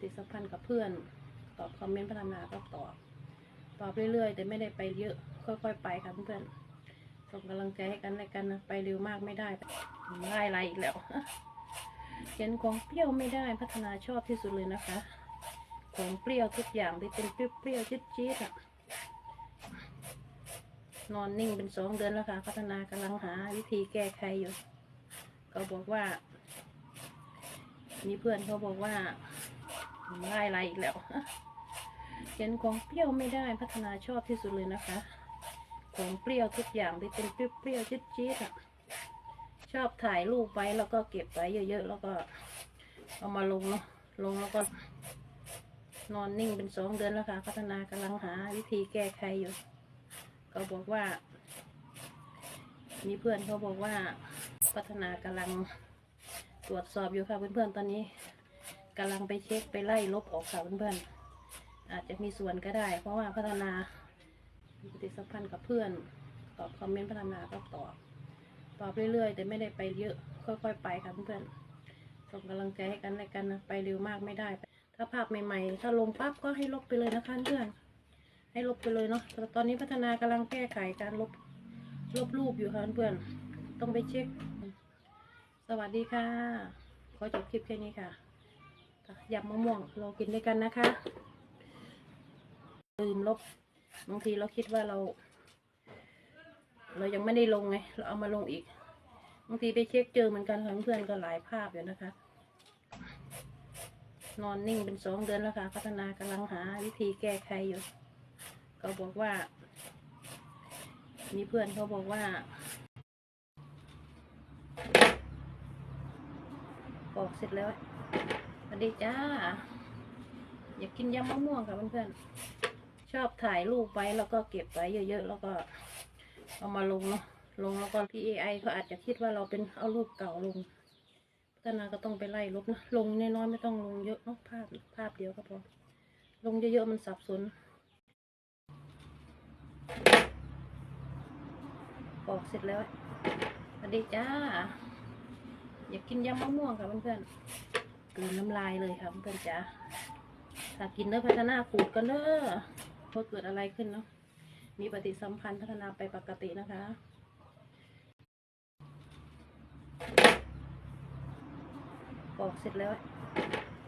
ฏิสัมพันธ์กับเพื่อน ตอบคอมเมนต์พัฒนาก็ตอบ ตอบเรื่อยๆ แต่ไม่ได้ไปเยอะ ค่อยๆ ไปค่ะเพื่อนๆส่งกำลังใจให้กันและกันนะไปเร็วมากไม่ได้ไล่อะไรอีกแล้วเขียนของเปรี้ยวไม่ได้พัฒนาชอบที่สุดเลยนะคะ ของเปรี้ยวทุกอย่างที่เป็นเปรี้ยวๆจี๊ดๆอะนอนนิ่งเป็นสองเดือนแล้วค่ะ พัฒนากำลังหาวิธีแก้ไขอยู่เขาบอกว่า มีเพื่อนเขาบอกว่า ไล่อะไรอีกแล้วเขียนของเปรี้ยวไม่ได้พัฒนาชอบที่สุดเลยนะคะ ของเปรี้ยวทุกอย่างที่เป็นเปรี้ยวๆจี๊ดๆอะชอบถ่ายรูปไว้แล้วก็เก็บไว้เยอะๆแล้วก็ เอามาลงเนาะลงแล้วก็ นอนนิ่งเป็นสองเดือนแล้วค่ะ พัฒนากำลังหาวิธีแก้ไขอยู่เขาบอกว่า มีเพื่อนเขาบอกว่า พัฒนากำลังตรวจสอบอยู่ค่ะเพื่อนๆตอนนี้ กำลังไปเช็คไปไล่ลบออกค่ะเพื่อนๆอาจจะมีส่วนก็ได้ เพราะว่าพัฒนาปฏิสัมพันธ์กับเพื่อนตอบคอมเมนต์พัฒนาก็ตอบตอบเรื่อยๆ แต่ไม่ได้ไปเยอะค่อยๆไปค่ะเพื่อนๆส่งกำลังใจให้กันและกันนะไปเร็วมากไม่ได้ ถ้าภาพใหม่ๆ ถ้าลงปั๊บก็ให้ลบไปเลยนะคะเพื่อนให้ลบไปเลยเนาะแต่ตอนนี้พัฒนากำลังแก้ไขการลบลบรูปอยู่ค่ะเพื่อนต้องไปเช็ค สวัสดีค่ะ ขอจบคลิปแค่นี้ค่ะ ยำมะม่วงเรากินด้วยกันนะคะลืมลบบางทีเราคิดว่าเรา เรายังไม่ได้ลงไง เราเอามาลงอีกบางทีไปเช็คเจอเหมือนกันค่ะเพื่อนๆก็หลายภาพอยู่นะคะ นอนนิ่งเป็นสองเดือนแล้วค่ะ พัฒนากำลังหาวิธีแก้ไขอยู่เขาบอกว่า มีเพื่อนเขาบอกว่าปอกเสร็จแล้ว วัสดีจ้า อยากกินยำมะม่วงค่ะเพื่อนๆ ชอบถ่ายรูปไว้แล้วก็เก็บไว้เยอะๆ แล้วก็เอามาลงเนาะ ลงแล้วก็ที่ AI เขาอาจจะคิดว่าเราเป็นเอารูปเก่าลงพัฒนาก็ต้องไปไล่ลบนะ ลงน้อยๆไม่ต้องลงเยอะเนาะภาพภาพเดียวก็พอ ลงเยอะๆมันสับสนปอกเสร็จแล้ว สวัสดีจ้า อยากกินยำมะม่วงค่ะเพื่อนๆ กลืนน้ำลายเลยค่ะเพื่อนจ้าถ้ากินเนื้อพัฒนาขูดกันเด้อเพราะเกิดอะไรขึ้นเนาะ มีปฏิสัมพันธ์พัฒนาไปปกตินะคะปอกเสร็จแล้ว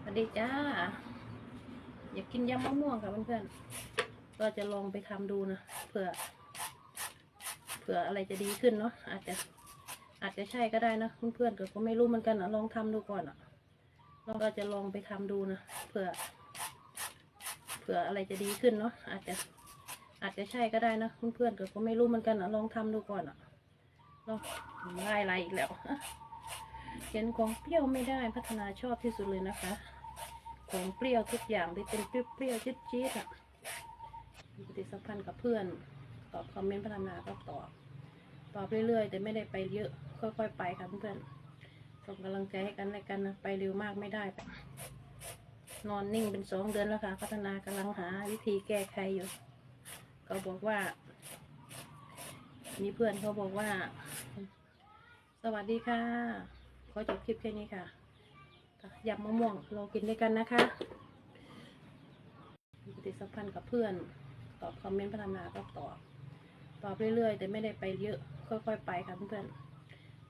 สวัสดีจ้า อยากกินยำมะม่วงค่ะเพื่อนๆ ก็จะลองไปทำดูนะ เผื่อ เผื่ออะไรจะดีขึ้นเนาะ อาจจะ อาจจะใช่ก็ได้นะเพื่อนๆก็ไม่รู้เหมือนกันนะลองทำดูก่อนอะ เราก็จะลองไปทำดูนะเผื่อเผื่ออะไรจะดีขึ้นเนาะอาจจะอาจจะใช่ก็ได้นะเพื่อนๆก็ไม่รู้เหมือนกันนะลองทำดูก่อนอะลองไล่อะไรอีกแล้วเขียนของเปรี้ยวไม่ได้พัฒนาชอบที่สุดเลยนะคะของเปรี้ยวทุกอย่างที่เป็นเปรี้ยวๆจี๊ดๆอะปฏิสัมพันธ์กับเพื่อน ตอบคอมเมนต์พัฒนาก็ตอบ ตอบเรื่อยๆ แต่ไม่ได้ไปเยอะ ค่อยๆ ไปค่ะเพื่อนๆ ส่งกำลังใจให้กันและกันนะไปเร็วมากไม่ได้ นอนนิ่งเป็นสองเดือนแล้วค่ะ พัฒนากำลังหาวิธีแก้ไขอยู่เขาบอกว่า มีเพื่อนเขาบอกว่า สวัสดีค่ะ ขอจบคลิปแค่นี้ค่ะยำมะม่วงเรากินด้วยกันนะคะปฏิสัมพันธ์กับเพื่อน ตอบคอมเมนต์พัฒนาก็ตอบ ตอบเรื่อยๆ แต่ไม่ได้ไปเยอะ ค่อยๆ ไปค่ะเพื่อนๆ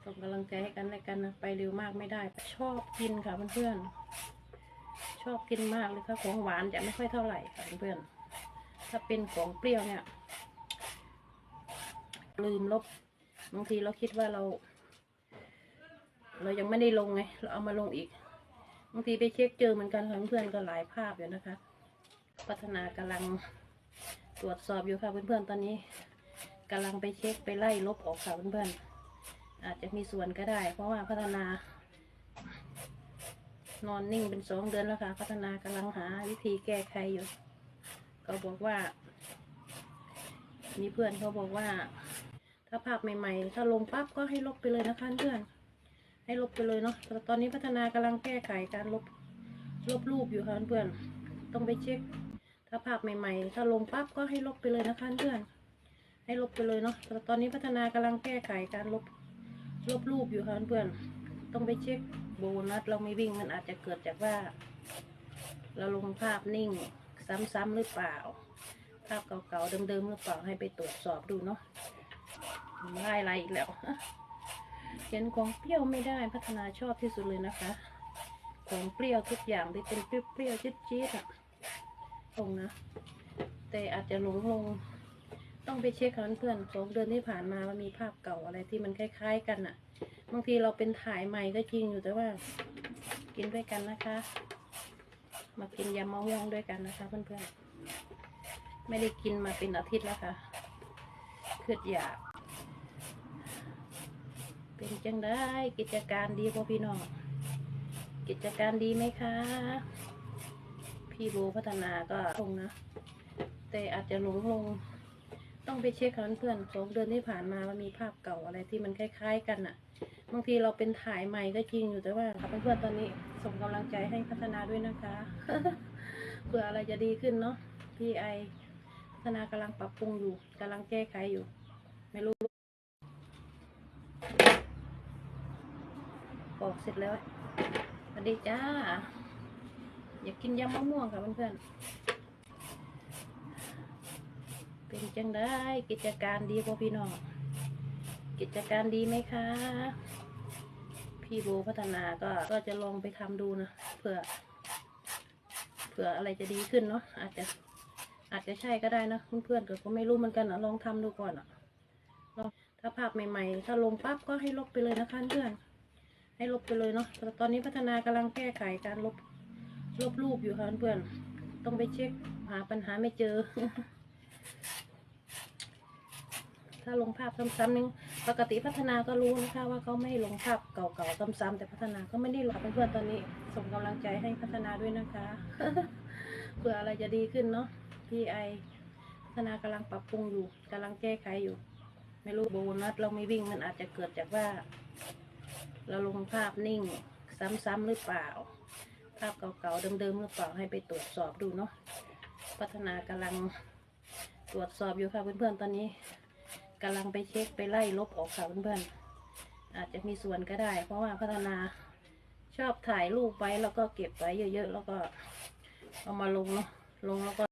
ส่งกำลังใจให้กันและกันนะไปเร็วมากไม่ได้ ชอบกินค่ะเพื่อนๆชอบกินมากเลยค่ะของหวานจะไม่ค่อยเท่าไหร่ค่ะเพื่อนๆถ้าเป็นของเปรี้ยวเนี่ย ลืมลบบางทีเราคิดว่าเรา เรายังไม่ได้ลงไงเราเอามาลงอีกบางทีไปเช็คเจอเหมือนกันค่ะเพื่อนๆก็หลายภาพอยู่นะคะ พัฒนากำลังตรวจสอบอยู่ค่ะเพื่อนๆตอนนี้กำลังไปเช็คไปไล่ลบออกค่ะเพื่อนๆ อาจจะมีส่วนก็ได้ เพราะว่าพัฒนา นอนนิ่งเป็นสองเดือนแล้วค่ะ พัฒนากำลังหาวิธีแก้ไขอยู่เขาบอกว่า มีเพื่อนเขาบอกว่า ถ้าภาพใหม่ๆ ถ้าลงปั๊บก็ให้ลบไปเลยนะคะเพื่อน ให้ลบไปเลยเนาะแต่ตอนนี้พัฒนากำลังแก้ไขการลบลบรูปอยู่ค่ะเพื่อน ต้องไปเช็ค ถ้าภาพใหม่ๆ ถ้าลงปั๊บก็ให้ลบไปเลยนะคะเพื่อน ให้ลบไปเลยเนาะแต่ตอนนี้พัฒนากำลังแก้ไขการลบ ลบรูปอยู่ค่ะเพื่อนๆต้องไปเช็คโบนัสเราไม่วิ่งมันอาจจะเกิดจากว่า เราลงภาพนิ่ง ซ้ำๆหรือเปล่า ภาพเก่าๆเดิมๆหรือเปล่าให้ไปตรวจสอบดูเนาะไม่ได้อะไรอีกแล้วเขียนของเปรี้ยวไม่ได้พัฒนาชอบที่สุดเลยนะคะ ของเปรี้ยวทุกอย่างที่เป็นเปรี้ยวๆจี๊ดๆอะตรงนะ แต่อาจจะหลงลง ต้องไปเช็คกับเพื่อนๆสองเดือนที่ผ่านมามันมีภาพเก่าอะไรที่มันคล้าย ๆ กันอะบางทีเราเป็นถ่ายใหม่ก็จริงอยู่แต่ว่า กินด้วยกันนะคะ มากินยำมะม่วงด้วยกันนะคะ เพื่อนๆไม่ได้กินมาเป็นอาทิตย์แล้วค่ะคืออยาก เป็นจังได้กิจการดีพ่อพี่น้องกิจการดีไหมคะ พี่โบพัฒนาก็ลงนะ แต่อาจจะหลงลง ต้องไปเช็คกับเพื่อนๆสองเดือนที่ผ่านมามันมีภาพเก่าอะไรที่มันคล้าย ๆ กันอะบางทีเราเป็นถ่ายใหม่ก็จริงอยู่แต่ว่าค่ะเพื่อนๆตอนนี้ส่งกำลังใจให้พัฒนาด้วยนะคะเผื่ออะไรจะดีขึ้นเนาะพี่ไอพัฒนากำลังปรับปรุงอยู่กำลังแก้ไขอยู่ ไม่รู้ปอกเสร็จแล้วสวัสดีจ้า อยากกินยำมะม่วงค่ะเพื่อนๆ เป็นจังได้กิจการดีพ่อพี่น้องกิจการดีไหมคะ พี่โบพัฒนาก็ก็จะลองไปทำดูนะเผื่อเผื่ออะไรจะดีขึ้นเนาะอาจจะอาจจะใช่ก็ได้นะเพื่อนๆก็ไม่รู้เหมือนกันนะลองทำดูก่อนอะลองถ้าภาพใหม่ๆ ถ้าลงปั๊บก็ให้ลบไปเลยนะคะเพื่อนให้ลบไปเลยเนาะแต่ตอนนี้พัฒนากำลังแก้ไขการลบลบรูปอยู่ค่ะเพื่อนต้องไปเช็คหาปัญหาไม่เจอ ถ้าลงภาพซ้ำๆนึงปกติพัฒนาก็รู้นะคะว่าเขาไม่ลงภาพเก่าๆซ้ำๆแต่พัฒนาก็ไม่ได้หลอกเพื่อนๆตอนนี้ ส่งกำลังใจให้พัฒนาด้วยนะคะเผื่ออะไรจะดีขึ้นเนาะพี่ไอพัฒนากำลังปรับปรุงอยู่กำลังแก้ไขอยู่ ไม่รู้โบนัสเราไม่วิ่งมันอาจจะเกิดจากว่า เราลงภาพนิ่ง ซ้ำๆหรือเปล่า ภาพเก่าๆเดิมๆหรือเปล่าให้ไปตรวจสอบดูเนาะพัฒนากำลังตรวจสอบอยู่ค่ะเพื่อนๆตอนนี้ กำลังไปเช็คไปไล่ลบออกค่ะเพื่อนๆอาจจะมีส่วนก็ได้ เพราะว่าพัฒนาชอบถ่ายรูปไว้แล้วก็เก็บไว้เยอะๆแล้วก็เอามาลงเนาะลงแล้วก็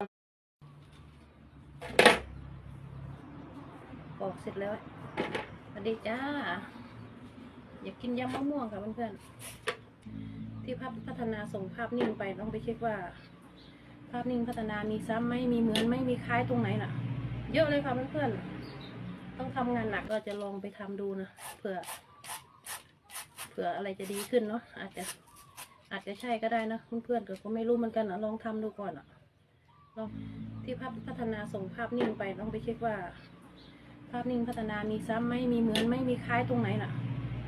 ปอกเสร็จแล้วสวัสดีจ้า อยากกินยำมะม่วงค่ะเพื่อนๆที่ภาพพัฒนาส่งภาพนิ่งไปต้องไปเช็คว่า ภาพนิ่งพัฒนามีซ้ำไหมมีเหมือนไหมมีคล้ายตรงไหนน่ะ เยอะเลยค่ะเพื่อนๆ ทำงานหนักก็จะลองไปทำดูนะเผื่อเผื่ออะไรจะดีขึ้นเนาะอาจจะอาจจะใช่ก็ได้นะเพื่อนๆก็ไม่รู้เหมือนกันนะลองทำดูก่อนอะลองที่ภาพพัฒนาส่งภาพนิ่งไปต้องไปเช็คว่า ภาพนิ่งพัฒนามีซ้ำไหมมีเหมือนไหมมีคล้ายตรงไหนน่ะ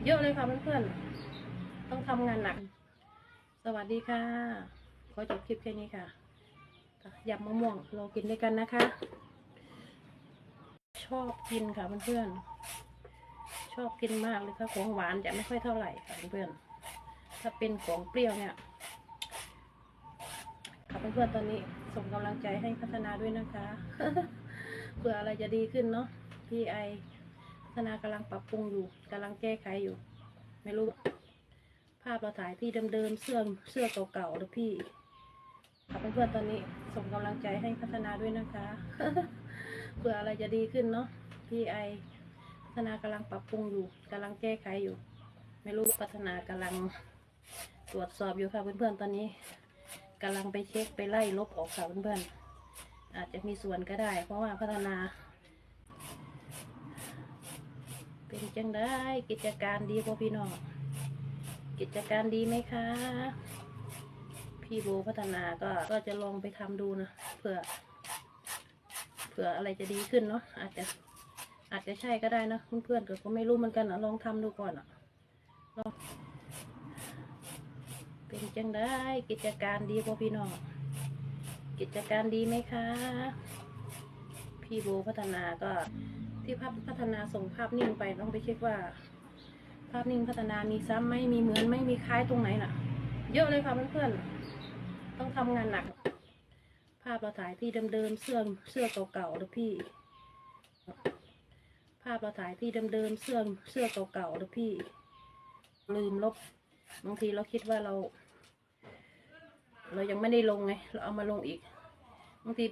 เยอะเลยค่ะเพื่อนๆต้องทำงานหนัก สวัสดีค่ะ ขอจบคลิปแค่นี้ค่ะยำมะม่วงเรากินด้วยกันนะคะ ชอบกินค่ะเพื่อนๆชอบกินมากเลยค่ะของหวานจะไม่ค่อยเท่าไหร่ค่ะเพื่อนๆถ้าเป็นของเปรี้ยวเนี่ยค่ะเพื่อนๆตอนนี้ส่งกำลังใจให้พัฒนาด้วยนะคะเผื่ออะไรจะดีขึ้นเนาะพี่ไอพัฒนากำลังปรับปรุงอยู่กำลังแก้ไขอยู่ ไม่รู้ ภาพเราถ่ายที่เดิมๆเสื้อเสื้อเก่าๆหรือพี่ ค่ะเพื่อนๆตอนนี้ส่งกำลังใจให้พัฒนาด้วยนะคะเผื่ออะไรจะดีขึ้นเนาะพี่ไอพัฒนากำลังปรับปรุงอยู่กำลังแก้ไขอยู่ ไม่รู้พัฒนากำลังตรวจสอบอยู่ค่ะเพื่อนๆตอนนี้กำลังไปเช็คไปไล่ลบออกค่ะเพื่อนๆอาจจะมีส่วนก็ได้ เพราะว่าพัฒนา เป็นจังได้กิจการดีพ่อพี่น้องกิจการดีไหมคะ พี่โบพัฒนาก็ก็จะลองไปทำดูนะเผื่อเผื่ออะไรจะดีขึ้นเนาะอาจจะอาจจะใช่ก็ได้นะเพื่อนๆก็ไม่รู้เหมือนกันนะลองทำดูก่อนอะลองเป็นจังได้กิจการดีพ่อพี่น้องกิจการดีไหมคะ พี่โบพัฒนาก็ที่ภาพพัฒนาส่งภาพนิ่งไปต้องไปเช็คว่า ภาพนิ่งพัฒนามีซ้ำไหมมีเหมือนไหมมีคล้ายตรงไหนน่ะ เยอะเลยค่ะเพื่อนๆ ต้องทำงานหนัก ภาพเราถ่ายที่เดิมๆเสื้อเสื้อเก่าๆนะพี่ ภาพเราถ่ายที่เดิมๆเสื้อเสื้อเก่าๆนะพี่ ลืมลบบางทีเราคิดว่าเรา เรายังไม่ได้ลงไง เราเอามาลงอีกบางทีไป